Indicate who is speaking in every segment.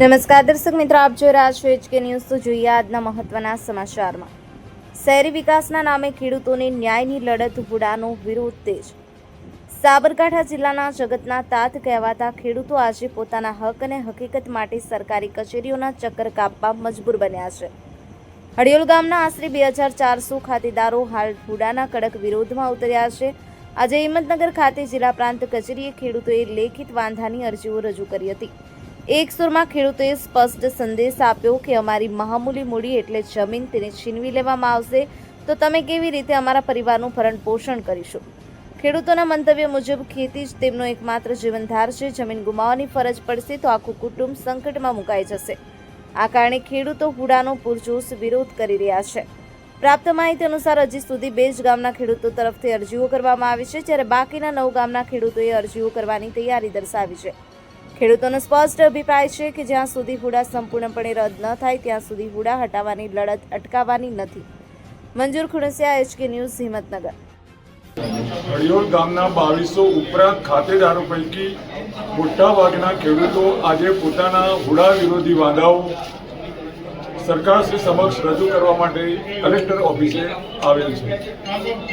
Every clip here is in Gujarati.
Speaker 1: નમસ્કાર દર્શક મિત્રો, આપ જોઈ રહ્યા છો એચકે ન્યૂઝ તો જોઈએ આજના મહત્વના સમાચારમાં. શહેરી વિકાસના નામે ખેડૂતોને ન્યાયની લડત હુડાનો વિરોધ તેજ. સાબરકાંઠા જિલ્લાના જગતના તાત કહેવાતા ખેડૂતો આજે પોતાના હક અને હકીકત માટે સરકારી કચેરીઓના ચક્કર કાપવા મજબૂર બન્યા છે. હડિયોલ ગામના આશરે બે હજાર ચારસો ખાતેદારો હાલ હુડાના કડક વિરોધમાં ઉતર્યા છે. આજે હિંમતનગર ખાતે જિલ્લા પ્રાંત કચેરીએ ખેડૂતોએ લેખિત વાંધાની અરજીઓ રજૂ કરી હતી. એક સુરમાં ખેડૂતોએ સ્પષ્ટ સંદેશ આપ્યો કે અમારી મહામૂલી મૂડી એટલે જમીન તેને છીનવી લેવામાં આવશે. તો તમે કેવી રીતે અમારા પરિવારનું ભરણ પોષણ કરીશું? ખેડૂતોના મંતવ્ય મુજબ, ખેતી જ તેમનો એકમાત્ર જીવનધાર છે. જમીન ગુમાવવાની ફરજ પડશે તો આખું કુટુંબ સંકટમાં મુકાઈ જશે. આ કારણે ખેડૂતો હુડાનો પૂરજોશ વિરોધ કરી રહ્યા છે. પ્રાપ્ત માહિતી અનુસાર, હજી સુધી બે જ ગામના ખેડૂતો તરફથી અરજીઓ કરવામાં આવી છે, જ્યારે બાકીના નવ ગામના ખેડૂતોએ અરજીઓ કરવાની તૈયારી દર્શાવી છે. ખેડૂતોનો સ્પષ્ટ અભિપ્રાય છે કે જ્યાં સુધી હુડા સંપૂર્ણપણે રદ ન થાય ત્યાં સુધી હુડા હટાવવાની લડત અટકાવવાની નથી. મંજૂર ખુણસિયા એચકે ન્યૂઝ હિંમતનગર.
Speaker 2: હળિયોલ ગામના બાવીસો ઉપરાંત ખાતેદારો પૈકી મોટાભાગના ખેડૂતો આજે પોતાના હુડા વિરોધી વાદાઓ સરકારશ્રી સમક્ષ રજૂ કરવા માટે કલેક્ટર ઓફિસે આવેલ છે.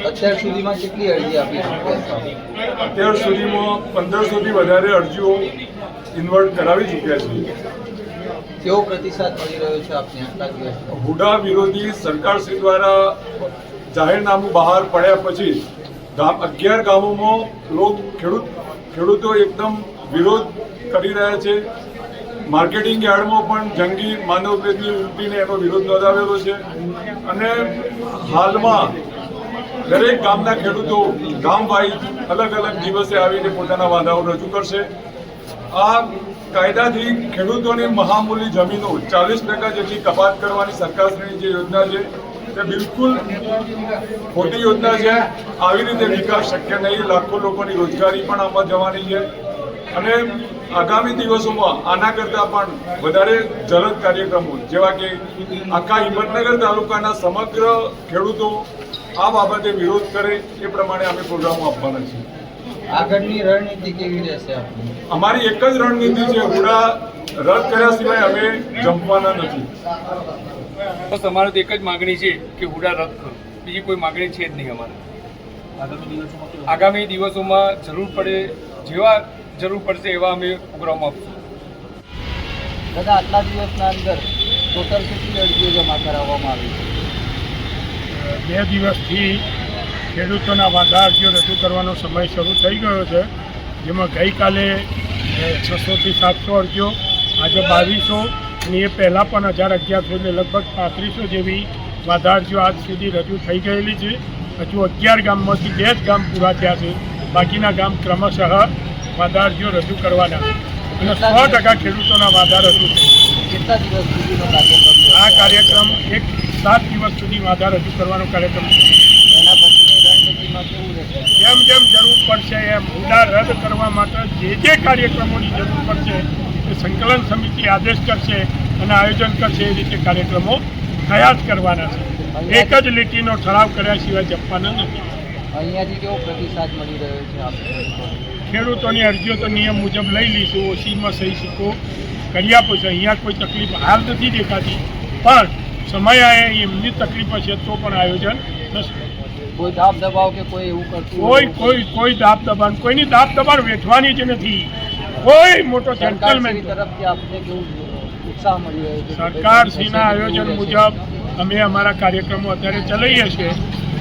Speaker 3: અત્યાર સુધીમાં કેટલી અરજી આપી
Speaker 2: અત્યાર સુધીમાં પંદરસોથી વધારે અરજીઓ ઇન્વર્ટ કરાવી ચૂક્યા છે.
Speaker 3: કેવો પ્રતિસાદ મળી રહ્યો છે આપને આટલા
Speaker 2: હુડા વિરોધી સરકારશ્રી દ્વારા જાહેરનામું બહાર પડ્યા પછી ગામ અગિયાર ગામોમાં લોક ખેડૂત ખેડૂતો એકદમ વિરોધ કરી રહ્યા છે. માર્કેટિંગ યાર્ડમાં પણ જંગી માનવભેદની ઉલટીને એનો વિરોધ નોંધાવેલો છે. અને હાલમાં દરેક ગામના ખેડૂતો ગામ વાઇઝ અલગ અલગ દિવસે આવીને પોતાના વાંધાઓ રજૂ કરશે. આ કાયદાથી ખેડૂતોની મહામૂલી જમીનો ચાલીસ ટકા જેટલી કપાત કરવાની સરકારશ્રીની જે યોજના છે, તે બિલકુલ ખોટી યોજના છે. આવી રીતે વિકાસ શક્ય નહીં. લાખો લોકોની રોજગારી પણ આમાં જવાની છે. અને આગામી દિવસોમાં આના કરતાં પણ વધારે જલદ કાર્યક્રમો, જેવા કે આખા હિંમતનગર તાલુકાના સમગ્ર ખેડૂતો આ બાબતે વિરોધ કરે એ પ્રમાણે અમે પ્રોગ્રામો આપવાના છીએ.
Speaker 3: આગળની રણનીતિ કેવી રહેશે
Speaker 2: અમારી એક જ રણનીતિ છે હુડા રદ કર્યા સિવાય અમે જંપવાના નથી.
Speaker 4: બસ અમારે તો એક જ માગણી છે કે હુડા રદ કરો. બીજી કોઈ માગણી છે જ નહીં અમારે. આગામી દિવસોમાં જરૂર પડે જેવા જરૂર પડશે એવા અમે પ્રોગ્રામ આપશું.
Speaker 3: દાદા આટલા દિવસના અંદર ટોટલ કેટલી અરજીઓ જમા કરાવવામાં આવી છે?
Speaker 5: બે દિવસથી ખેડૂતોના વાદા અરજીઓ રજૂ કરવાનો સમય શરૂ થઈ ગયો છે જેમાં ગઈકાલે છસોથી સાતસો અરજીઓ આજે બાવીસો અને એ પહેલાં પણ હજાર અગિયારસો એટલે લગભગ પાંત્રીસો જેવી વાદા અરજીઓ આજ સુધી રજૂ થઈ ગયેલી છે. હજુ અગિયાર ગામમાંથી બે જ ગામ પૂરા થયા છે. બાકીના ગામ ક્રમશઃ વાદા અરજીઓ રજૂ કરવાના છે. અને સો ટકા ખેડૂતોના વાદા રજૂ
Speaker 3: રહેશે?
Speaker 5: આ કાર્યક્રમ એક સાત દિવસ સુધી વાદા રજૂ કરવાનો કાર્યક્રમ છે. જેમ જેમ જરૂર પડશે એમ હુડા રદ કરવા માટે જે જે કાર્યક્રમોની જરૂર પડશે એ સંકલન સમિતિ આદેશ કરશે અને આયોજન કરશે એ રીતે કાર્યક્રમો થયા જ કરવાના છે. એક જ લીટીનો ઠરાવ કર્યા સિવાય જપવાના નથી.
Speaker 3: અહીંયાથી કેવો પ્રતિસાદ મળી રહ્યો છે
Speaker 5: ખેડૂતોની? અરજીઓ તો નિયમ મુજબ લઈ લઈશું ઓછીમાં સહી સિક્કો કરી આપો છો અહીંયા કોઈ તકલીફ હાલ નથી દેખાતી. પણ સમય આવે એમની તકલીફ હશે તો પણ આયોજન થશે.
Speaker 3: કોઈ દાબ દબાવ કે કોઈ એવું કરતું
Speaker 5: કોઈ કોઈ કોઈ દાબ દબાણ કોઈની દાબ દબાણ વેઠવાની જ નથી. કોઈ મોટો જેન્ટલમેન
Speaker 3: તરફથી આપને કેવું ઉત્સાહ મળ્યો રહ્યો છે?
Speaker 5: સરકારશ્રીના આયોજન મુજબ અમે અમારા કાર્યક્રમો અત્યારે ચલાવીએ છીએ.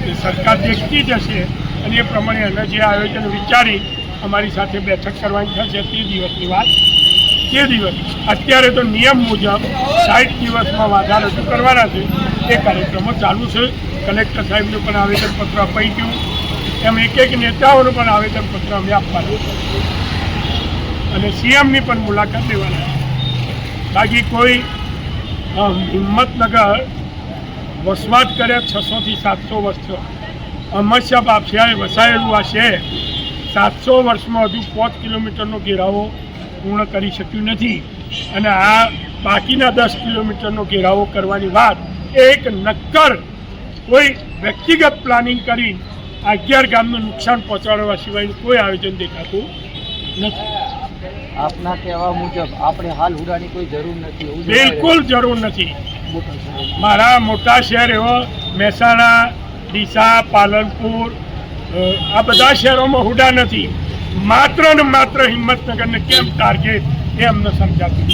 Speaker 5: એ સરકાર દેખતી જ હશે. અને એ પ્રમાણે અમે જે આયોજન વિચારી અમારી સાથે બેઠક કરવાની થશે તે દિવસની વાત. તે દિવસ, અત્યારે તો નિયમ મુજબ સાઠ દિવસમાં વાધા રજૂ કરવાના છે, એ કાર્યક્રમો ચાલુ છે. કલેક્ટર સાહેબને પણ આવેદનપત્ર અપાઈ ગયું. એમ એક એક નેતાઓનું પણ આવેદનપત્ર અમે આપવાનું અને સીએમની પણ મુલાકાત લેવાના બાકી કોઈ હિંમતનગર વસવાટ કરે છસોથી સાતસો વર્ષો અમરશા બાપસિયાએ વસાયેલું આ શહેર. સાતસો વર્ષમાં હજુ પાંચ કિલોમીટરનો ઘેરાવો પૂર્ણ કરી શક્યું નથી. અને આ બાકીના દસ કિલોમીટરનો ઘેરાવો કરવાની વાત એ એક નક્કર કોઈ વ્યક્તિગત પ્લાનિંગ કરી અગિયાર ગામનું નુકસાન પહોંચાડવા સિવાયનું કોઈ આયોજન દેખાતું નથી.
Speaker 3: આપના કહેવા મુજબ આપણે હાલ હુડાની કોઈ જરૂર નથી
Speaker 5: બિલકુલ જરૂર નથી. મારા મોટા શહેર એવો મહેસાણા ડીસા પાલનપુર આ બધા શહેરોમાં હુડા નથી. માત્ર ને માત્ર હિંમતનગરને કેમ ટાર્ગેટ એ અમને સમજાતું.